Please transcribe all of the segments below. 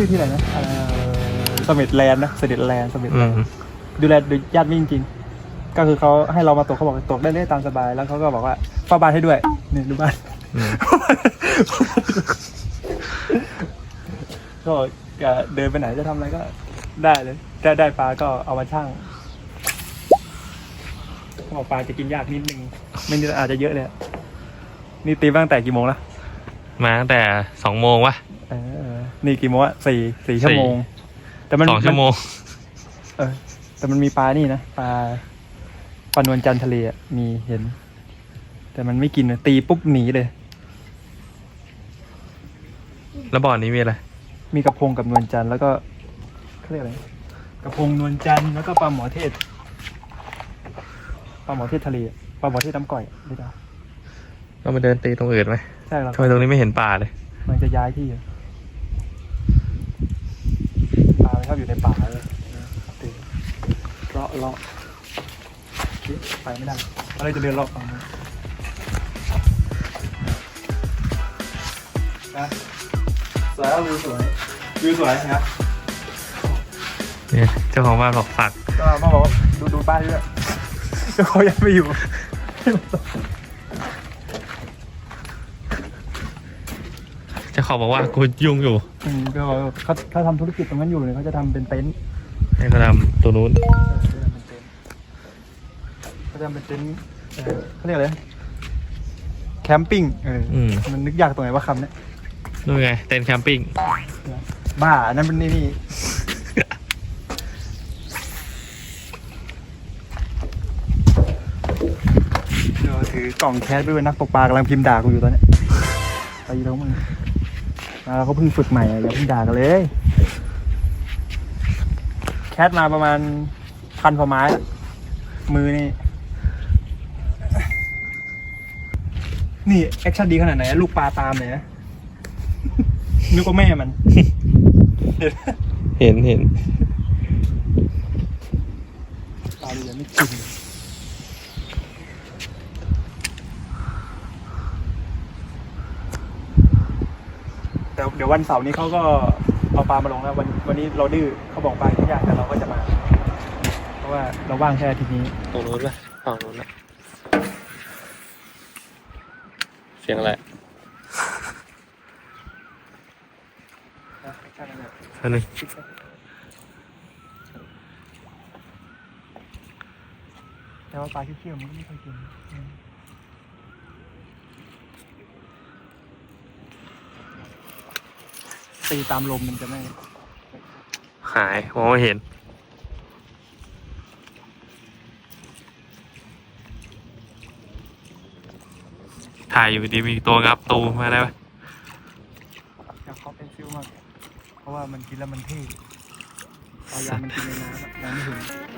ชื่อที่ไหนนะเอ่อสมิธแลนด์นะสมิธแลนด์สมิธอืแลมนด์ดูแลโดยญาติไม่จริงๆก็คือเขาให้เรามาตกเขาบอกตกได้เลยตามสบายแล้วเขาก็บอกว่าเฝ้าบ้านให้ด้วยนี่ดูบ้านอืมก็จะเดินไปไหนจะทำอะไรก็ได้เลยได้ได้ปลาก็เอามาช่างเขาบอกปลาจะกินยากนิดนึงไม่นิดอาจจะเยอะเลยอะนี่ตีบ้างแต่กี่โมงละมาตั้งแต่สองโมงวะ เออ นี่กี่โมงอะสี่สี่ชั่วโมง แต่มันสองชั่วโมง เออ แต่มันมีปลานี่นะปลาปลานวลจันทร์ทะเลอะมีเห็น แต่มันไม่กินอะตีปุ๊บหนีเลย แล้วบ่อนี้มีอะไร มีกระพงกับนวลจันทร์แล้วก็เขาเรียกอะไรกระพงนวลจันทร์แล้วก็ปลาหมอเทศปลาหมอเทศทะเลอะปลาหมอเทศน้ำก่อยไม่ได้เรามาเดินตีตรงอื่นไหมใช่ครับทำไมตรงนี้ไม่เห็นป่าเลย มันจะย้ายที่อะปลามันช อบอยู่ในป่าเลยตีเลาะเลาะไปไม่ได้อะไรจะเดินเลาะฝั่งนู้นนะสวยแล้ววิวสวยวิวสวยนะครับเนี่ยเจ้าของบ้านบอกฝากก็มาบอกว่าดูดูป้ายด้วยเจ้าเขายังไม่อยู่ เจ้าของบอกว่ากูยุ่งอยู่อืมก็เขาเขาทำธุรกิจตรงนั้นอยู่เลยเขาจะทำเป็นเต็นท์ให้เขาทำตัวนู้นเออเขาจะทำเป็นเต็นท์เขาจะทำเป็นเต็นท์เออเขาเรียกอะไรนะแคมปิ้งเอออมมันนึกยากตรงไหนว่าคำเนี้ยนู่นไงเต็นท์แคมปิ้งบ้าอันนั้นเป็นนี่นี่เดี๋ยวถือกล่องแคสไปเป็นนักตกปลากำลังพิมพ์ด่ากูอยู่ตอนเนี้ยไปยีท้องมึงมา เราก็เพิ่งฝึกใหม่อะอย่าเพิ่งด่ากันเลย แคสมาประมาณพันพอไม้อะมือนี่ นี่แอคชั่นดีขนาดไหนอะลูกปลาตามเลยนะนึกว่าแม่มัน เห็นเห็นปลาเลยยังไม่กินแดี๋ยววันเสาร์นี้เขาก็เอาปลามาลงแล้ววันวันนี้เราดื้อเขาบอกปลาที่ยากแต่เราก็จะมา เพราะว่าเราว่างแค่อาทีนี้ตรงนู้นป่ะฝั่งนู้นอะเสียงอะไรอันนี้แต่ว่าปลาเขี้ยวๆมันก็ไม่ค่อยกินอืม ตีตามลมมันจะไม่ หายมองไม่เห็น ถ่ายอยู่ดีมีตัวงับตูมาได้ปะอยากเขาเป็นซิลมาก เพราะว่ามันกินแล้วมันเท่ปลายางมันกินในน้ำอะมองไม่เห็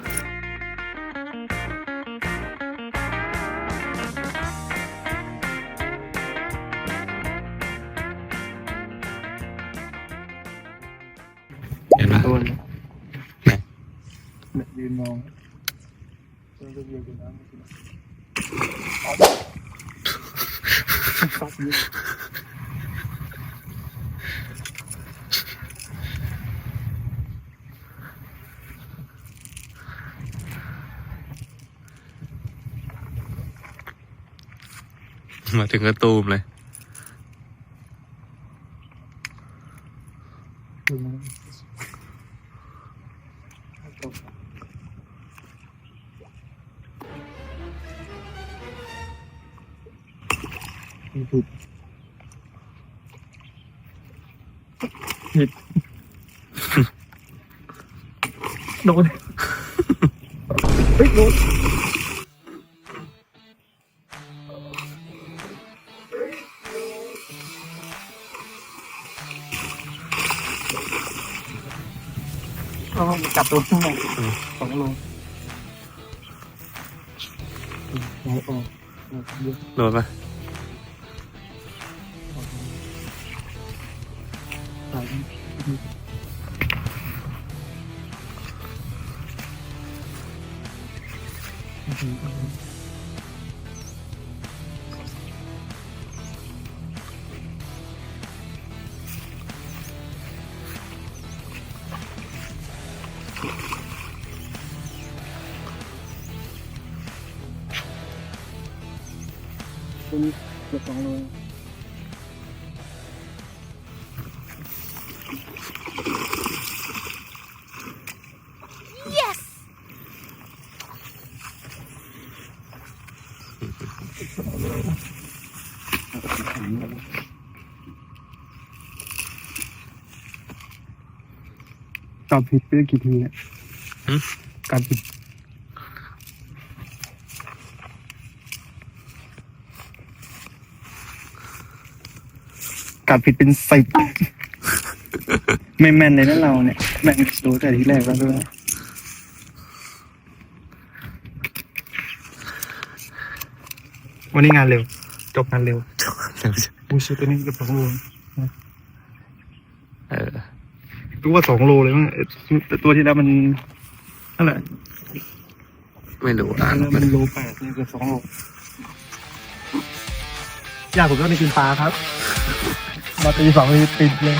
มาถึงกระตูมเลย เอาจับตัวข้างในสอ ตอบผิดไปกี่ทีเนี่ยการผิดการผิดเป็นสิบไม่แม่นเลยนะเราเนี่ยแม่งดูแต่ทีแรกแล้วด้วย วันนี้งานเร็ว จบงานเร็วอุ้ยชุดตัวนี้เกือบสองโลเออรู้ว่าสองโลเลยมั้งเอ่อแต่ตัวที่แล้วมันเท่าไหร่ไม่รู้อ่านแล้วไม่มันโลแปดนี่เกือบสองโลยากผมก็ในกินปลาครับ มาตีสองทีติดเลย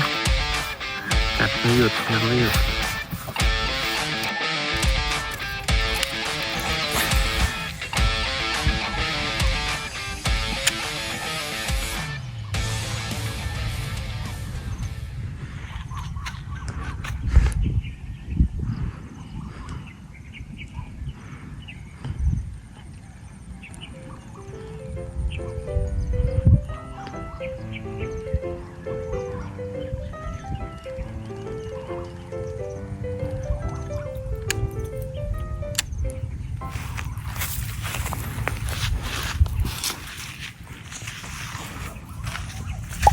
จัดไม่หยุดยังไม่หยุด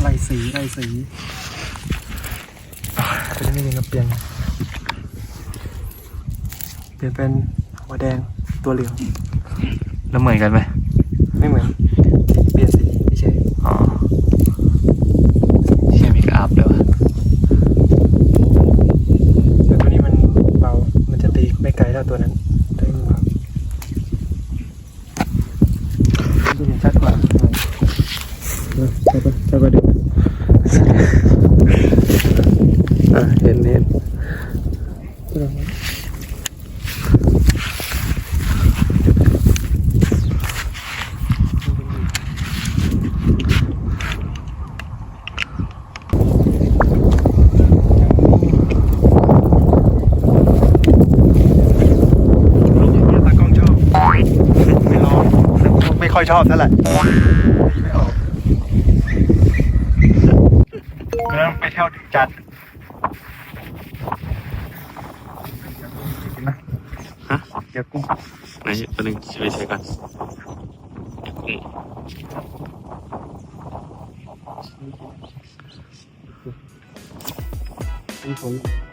ไล่สีไล่สีจะได้ไม่มีกระเปลี่ยน เปลี่ยนเป็นหัวแดงตัวเหลืองแล้วเหมือนกันไหมไม่เหมือน เปลี่ยนสีไม่ใช่ อ๋อเชี่ยมีกราฟด้วยวะ แต่ตัวนี้มันเบา มันจะตีไม่ไกลเท่าตัวนั้นตัวนี้มันเบาดูเห็นชัดกว่าเออใช่ปะใช่ปะเดี๋ยว อะเห็นเห็น ลูกอย่างเงี้ยตากล้องชอบ ไม่ร้องไม่ ค่อยชอบเท่าไหร่ไม่ออกเริ่มไปเที่ยวจัดทร์กินนะ ฮะ เดี๋ยวกุ้ง ไหนตัวหนึ่งไปใช้ก่อนกุ้ง นี่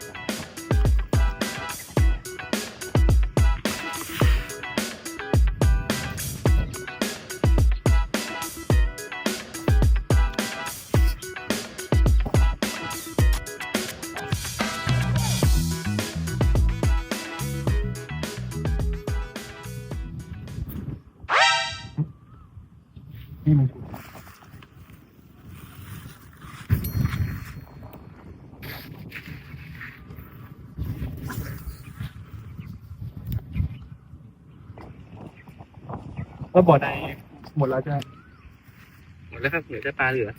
ก็บ่อใดหมดแล้วใช่ไหมหมดแล้วครับเหลือแต่ปลาเหลือ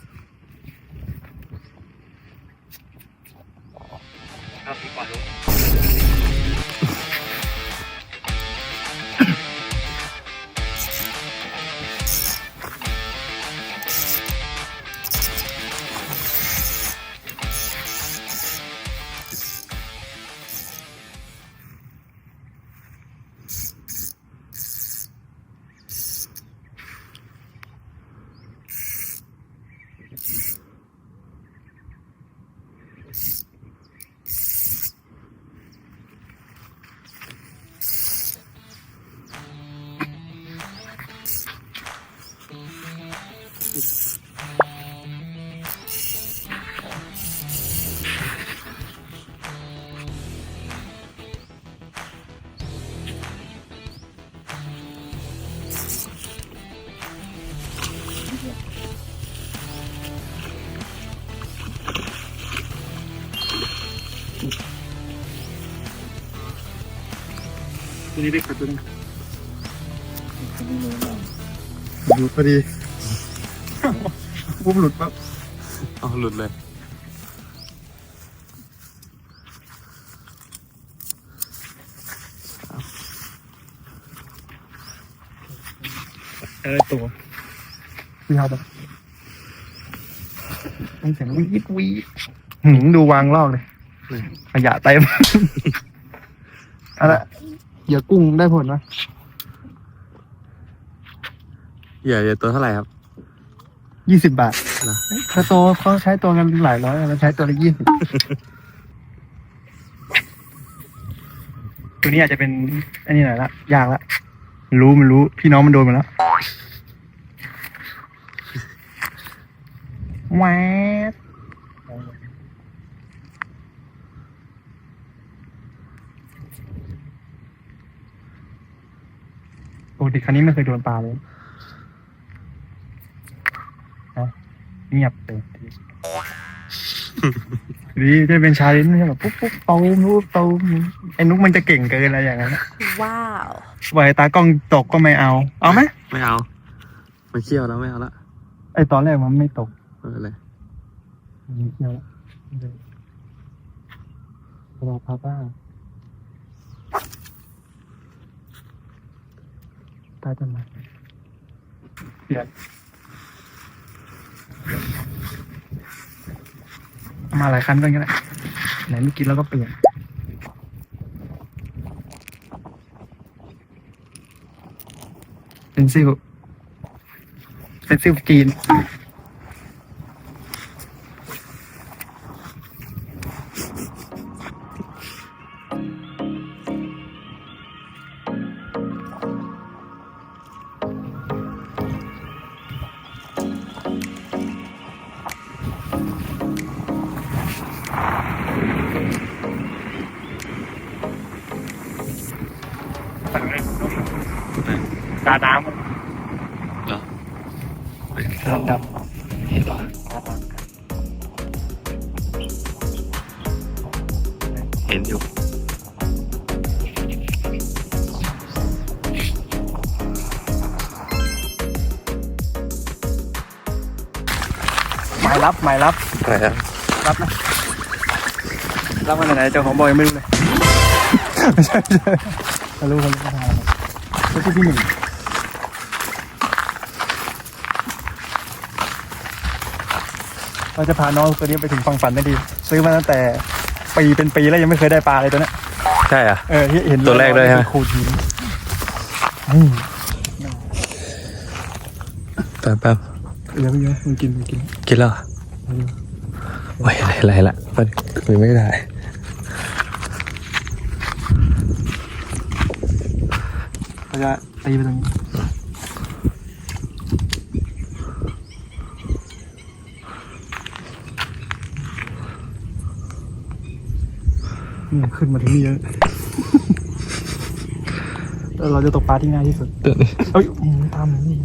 ตัวนี้ได้ขัดตัวนี้ดูพอดีปุ๊บหลุดปั๊บอ๋อหลุดเลยเออตัวพี่เอาตัวต้องเสียงวีดวีดหืมดูวางลอกเลย ขยะเต็มเอาละเหยื่อกุ้งได้ผลไหมเหยื่อเหยื่อตัวเท่าไหร่ครับ ยี่สิบบาทเหรอเขาโตเขาใช้ตัวกันหลายร้อยเราใช้ตัวละยี่สิบตัวนี้อาจจะเป็นอันนี้หน่อยละยากละรู้มันรู้พี่น้องมันโดนมาแล้วแหวดปก ติคันนี้ไม่เคยโดนปลาเลยนะเงียบเลยดีจะเป็นชาเลนจ์ไม่ใช่แบบปุ๊บปุ๊บตูมปุ๊บตูมไอ้นุกมันจะเก่งเกินอะไรอย่างนั้นอะว้าวปล่อยตากล้องตกก็ไม่เอา เอาไหมไม่เอามันเขี้ยวแล้วไม่เอาละไอตอนแรกมันไม่ตกไม่เป็นไรมันเที่ยวรอพาบ้า ใตายต้นไม้เปลี่ยนเอามาหลายคันกันก็ได้ไหนไม่กินแล้วก็เปลี่ยนเป็นซิลเป็นซิลจีน ตาน้ำเหรอดำดเห็นปะเห็นอยู่หมายรับหมายรับอะไรครับรับนะรับมาจากไหนเจ้าของบอยไม่รู้เลย ไม่ใช่ไม่ใช่เขารู้เขารู้เขาทำอะไรแล้วที่ที่หนึ่งเราจะพาน้องตัวนี้ไปถึงฝั่งฝันได้ดี ซื้อมาตั้งแต่ปีเป็นปีแล้วยังไม่เคยได้ปลาเลยตัวเนี้ยใช่อะ เออที่เห็นตัวแรกเลยฮะครูทีมอืมแป๊บแป๊บเดี๋ยวเดี๋ยวมึงกินมึงกิน กินแล้วเหรอโอ้ยอะไรอะไรละมันคุยไม่ได้ เขาจะตีไปตรงนี้นี่ขึ้นมาถึงนี่เยอะแล้วเราจะตกปลาที่ง่ายที่สุด เดี๋ยวนี้เอ้ยอืมตามนี่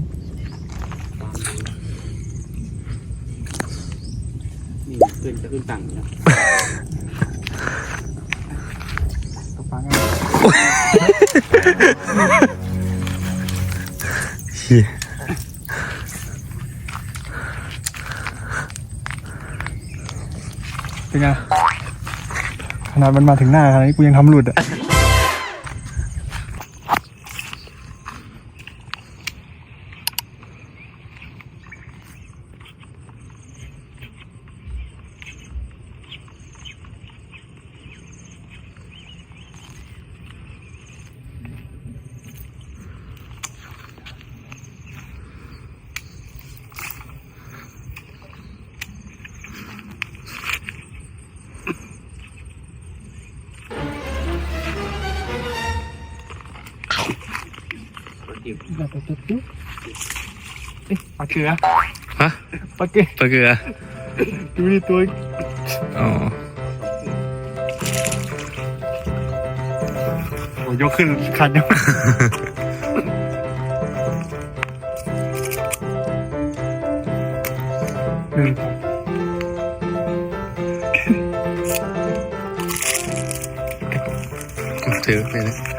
นี่ขึ้นจะขึ้นตังค์นะตกปลาง่าย เหี้เป็นไงขนาดมันมาถึงหน้าขนาดนี้กูยังทำหลุดอะ ลาเกลือฮะปลาเกลือปลาเกลือดูดิตัวอ๋อโอ้ยกขึ้นคันยังหนึ่งถือไปเลย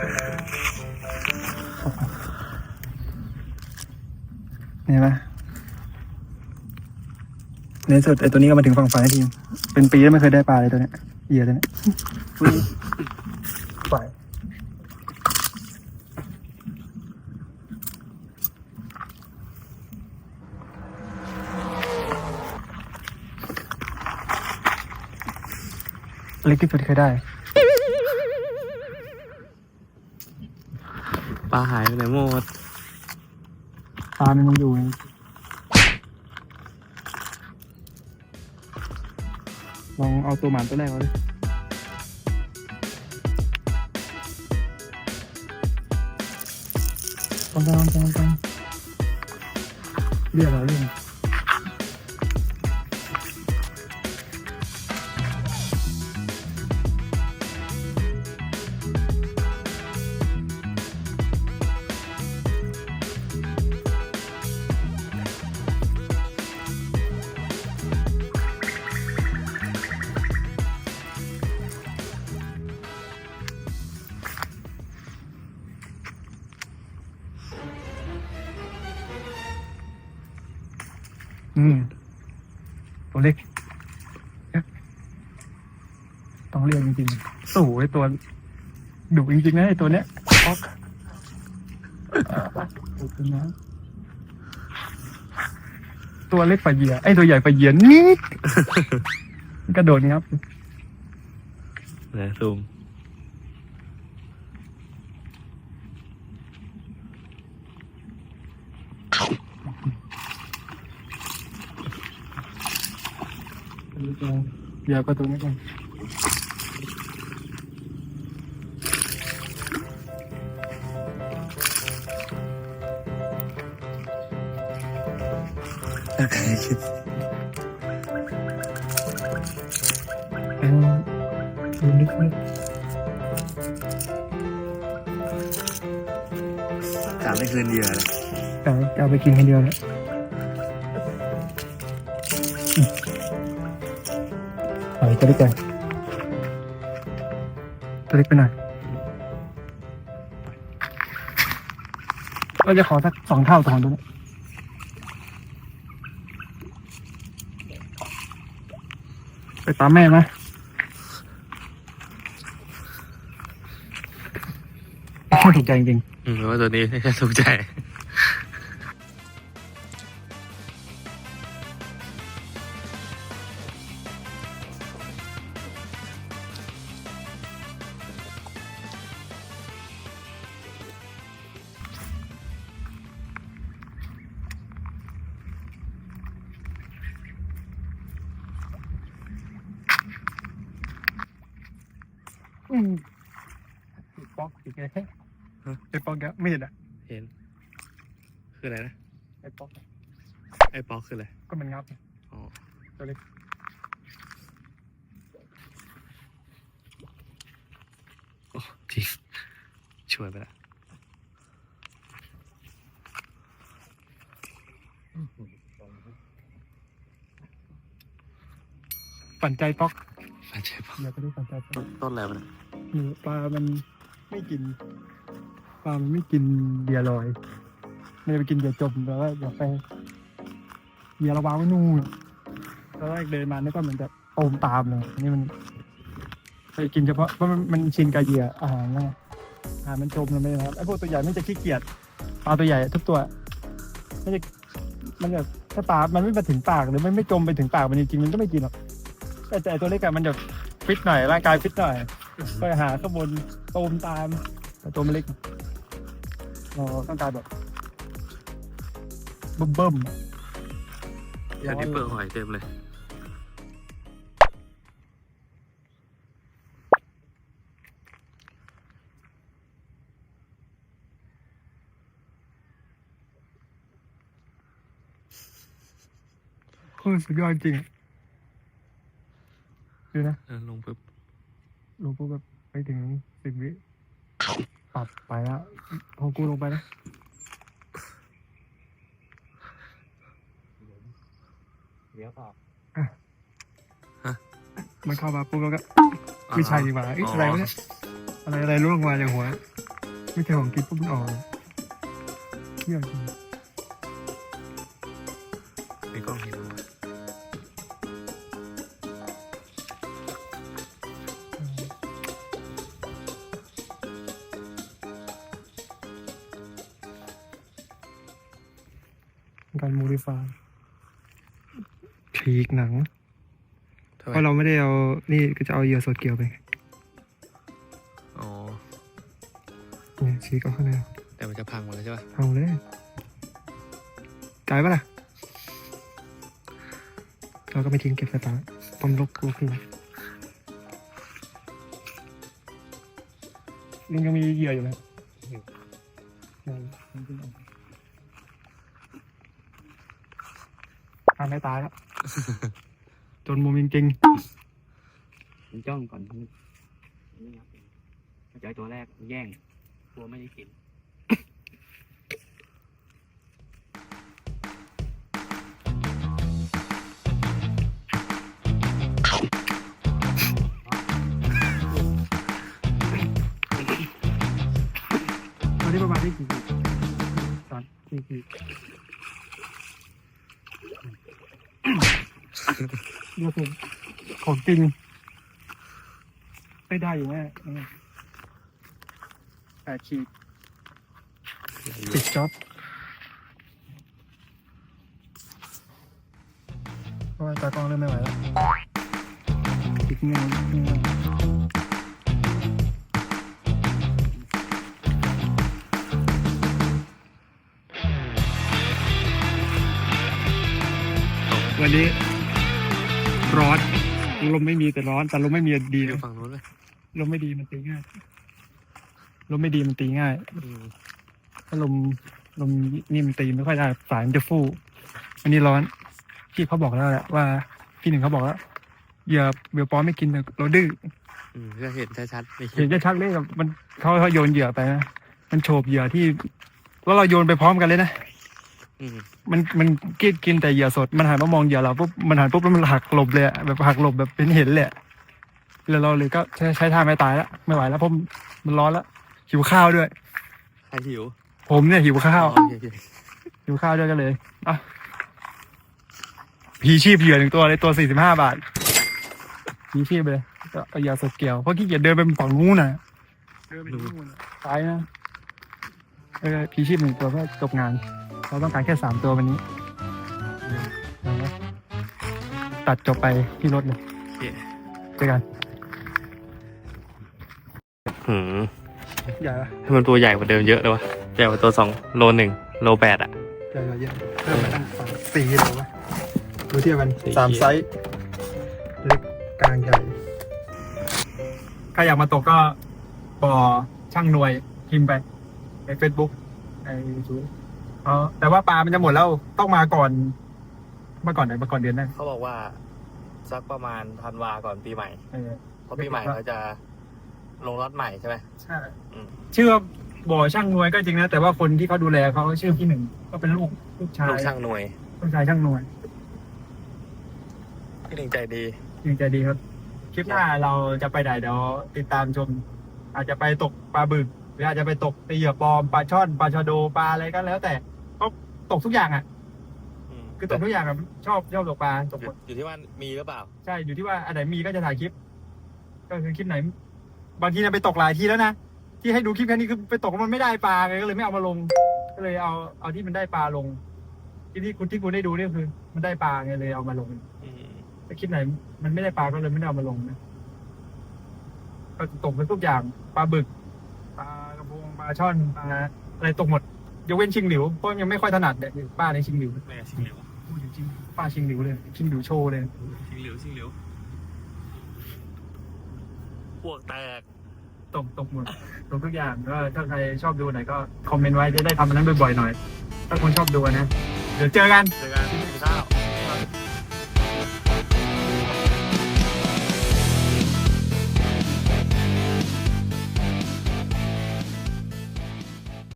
ในที่สุดไอตัวนี้ก็มาถึงฝั่งฝันทีมเป็นปีแล้วไม่เคยได้ปลาเลยตัวเนี้ยเหยื่อตัวเนี้ยปล่อยเล็กที่สุดที่เคยได้ปลาหายไปไหนหมดปลามันยังอยู่ เอาตัวหมานตัวแรกเอาดิปังปังปังปังเรียกอะไรเรียก อืม ตัวเล็กเนี่ยต้องเรียกจริงๆสู่ไอตัวดุจริงๆนะไอตัวเนี้ยป๊อกดุจริงนะตัวเล็กปลาเหยื่อไอตัวใหญ่ปลาเหยื่อนิดกระโดดงับไหนซูม เหยื่อก็ตัวนี้กันเป็นดูนึกนึกการไม่คืนเหยื่อเลยแต่เอาไปกินคนเดียวเนี่ย ตัวเล็กไปตัวเล็กไปหน่อยก็จะขอสักสองเท่าตัวของตัวนี้ไปตามแม่ไหมถูกใจจริง อืมเพราะว่าตัวนี้แค่ถูกใจ ปั่นใจป๊อกอาใช่ป๊อกอย่าไปดูปั่นใจป๊อกต้นอะไรมันยหนูปลา มันไม่กิน ปลา มันไม่กินเบียร์ลอยมันจะไปกินเบียร์จมแล้วก็อย่าไปเบียร์ระวางไว้นู่นแล้วแรกเดินมานี่ก็เหมือนจะโอมตามเลยอันนี่มันไปกินเฉพาะเพราะมันมันชินกับเหยื่ออาหารไงอาหารมันจมลงไปนะครับไอ้พวกตัวใหญ่ไม่จะขี้เกียจปลาตัวใหญ่ทุกตัวไม่จะมันจะถ้าปลามันไม่มาถึงปากหรือมันไม่จมไปถึงปากมันจริงๆมันก็ไม่กินหรอก แต่แต่ไอ้ตัวเล็กอะมันจะฟิตหน่อยร่างกายฟิตหน่อยไปหาข้างบนตูมตามแต่ตัวมันเล็กเราต้องการแบบเบิ่มเบิ่มเดี๋ยวนี้เปลือกหอยเต็มเลยโคตรสุดยอดจริง ดูนะ เออลงปุ๊บลงปุ๊บแบบไปถึงสิบวิปัดไปแล้วพอกูลงไปนะเดี๋ยวเปล่ามันเข้ามาปุ๊บแล้วก็ไม่ใช่ดีกว่าเอ๊ะอะไรวะเนี่ยอะไรอะไรร่วงมาจากหัว ไม่ใช่ของกินปุ๊บมันออกเลยเที่ยวจริงในกล้องเห็นไหม การโมดิฟายฉีกหนังทำไมเพราะเราไม่ได้เอา นี่ก็จะเอาเหยื่อสดเกี่ยวไปอ๋อเนี่ยฉีกเอาข้างในแต่มันจะพังหมดแล้วใช่ปะเอาเลยจ่ายปะล่ะ เราก็ไม่ทิ้งเก็บสตาร์ต้มลกกูขึ้นมาลุงยังมีเหยื่ออยู่ไหม ทำไม่ตายแล้ว จนมุมจริงมันจ้องก่อนนี่เจอตัวแรกแย่งตัวไม่ได้กินๆตอนนี้ประมาณที่กี่ขีดสามสี่ขีด เดี๋ยวผมของจริงไม่ได้อยู่แน่แปดขีดสิบจ็อบเพราะว่าตากล้องเริ่มไม่ไหวแล้วอีกเงี้ยอีกเงี้ยวันนี้ ร้อนลมไม่มีแต่ร้อน แต่ลมไม่มีดีเดี๋นะยวฝั่งนู้นเลยลมไม่ดีมันตีง่ายลมไม่ดีมันตีง่ายอืมถ้าลมลมนี่มันตีไม่ค่อยได้สายมันจะฟู่อันนี้ร้อนพี่เขาบอกแล้วแหละว่าพี่หนึ่งเขาบอกแล้วอย่าเบียร์ป้อมไม่กินแต่เราดื้อ อืมก็เห็นชัดๆในคลิเห็นปจะชักเลยแบบมันเขาเขาโยนเหยื่อไปนะมันโฉบเหยื่อที่แล้วเราโยนไปพร้อมกันเลยนะอื มมันมันกินกินแต่เหยื่อสด มันหันมามองเหยื่อเราปุ๊บมันหันปุ๊บแล้วมันหักหลบเลยอะแบบหักหลบแบบเป็นเห็นเลยอะแล้วเราเลยก็ใช้ใช้ท่าไม่ตายแล้วไม่ไหวแล้วเพราะมันร้อนแล้วหิวข้าวด้วย ใครหิวผมเนี่ยหิวข้าว อ๋อโอเคโอเคหิวข้าวด้วยกันเลยอะพีชีพเหยื่อหนึ่งตัวเลยตัวสี่สิบห้าบาทพีชีพเลยก็เอายาสดเกี่ยวเพราะขี้เกียจเดินไปฝั่งนู้นน่ะเดินไปที่นู่นน่ะตายนะเออพีชีพหนึ่งตัวก็จบงาน เราต้องการแค่สามตัววันนี้เอาละตัดจบไปที่รถเลยโอเคเจอกันหืมใหญ่ปะให้มันตัวใหญ่กว่าเดิมเยอะเลยวะใหญ่กว่าตัวสองโลหนึ่งโลแปดอะใหญ่กว่าเยอะเพิ่มมาตั้งสองสี่กิโลวะดูเทียบกันสี่สามไซส์เล็กกลางใหญ่ถ้าอยากมาตกก็ปอช่างหน่วยพิมพ์ไปใน Facebook ในยูทูบ อ๋อแต่ว่าปลามันจะหมดแล้วต้องมาก่อน มาก่อนไหนมาก่อนเดือนหนั้นเขาบอกว่าสักประมาณธันวาก่อนปีใหม่ เออ เพราะปีใหม่เขาจะลงรถใหม่ใช่ไหม ใช่อืม ชื่อว่าบ่อช่างหน่วยก็จริงนะ แต่ว่าคนที่เขาดูแลเขาชื่อพี่หนึ่งก็เป็นลูกลูกชายลูกช่างหน่วยลูกชายช่างหน่วยพี่หนึ่งใจดียิงใจดีครับคลิปหน้าเราจะไปไหนเดี๋ยวติดตามชม อาจจะไปตกปลาบึกหรืออาจจะไปตกตีเหยื่อปลอมปลาช่อนปลาชะโดปลาอะไรก็แล้วแต่ก็ ตกทุกอย่างอะอืมคือตกทุกอย่างอะชอบชอบตกปลาตกอหมยู่ดอยู่ที่ว่ามีหรือเปล่า ใช่อยู่ที่ว่าอันไหนมีก็จะถ่ายคลิป ก็คือคลิปไหน บางทีเนี่ยไปตกหลายทีแล้วนะที่ให้ดูคลิปแค่นี้คือไปตกแล้วมันไม่ได้ปลาไงก็เลยไม่เอามาลง ก็เลยเอาเอาที่มันได้ปลาลง ที่ที่คุณที่คุณได้ดูเนี่ยคือ มันได้ปลาไงเลยเอามาลง อืมแต่คลิปไหนมันไม่ได้ปลาก็เลยไม่ได้เอามาลงนะก็ตกไปทุกอย่างปลาบึกปลากระพงปลาช่อนปลาอะไรตกหมด ยกเว้นชิงหลิวเพราะยังไม่ค่อยถนัดเนี่ยป้าในชิงหลิวแม่ชิงเหลวพูดถึงชิงป้าชิงหลิวเลย ชิงหลิวโชว์เลย ชิงเหลวชิงเหลวพวกแตกตกตกหมดตกทุกอย่างก็ถ้าใครชอบดูไหนก็คอมเมนต์ไว้จะได้ทำอันนั้นบ่อยๆหน่อย ถ้าคนชอบดูนะ เดี๋ยวเจอกัน เจอกัน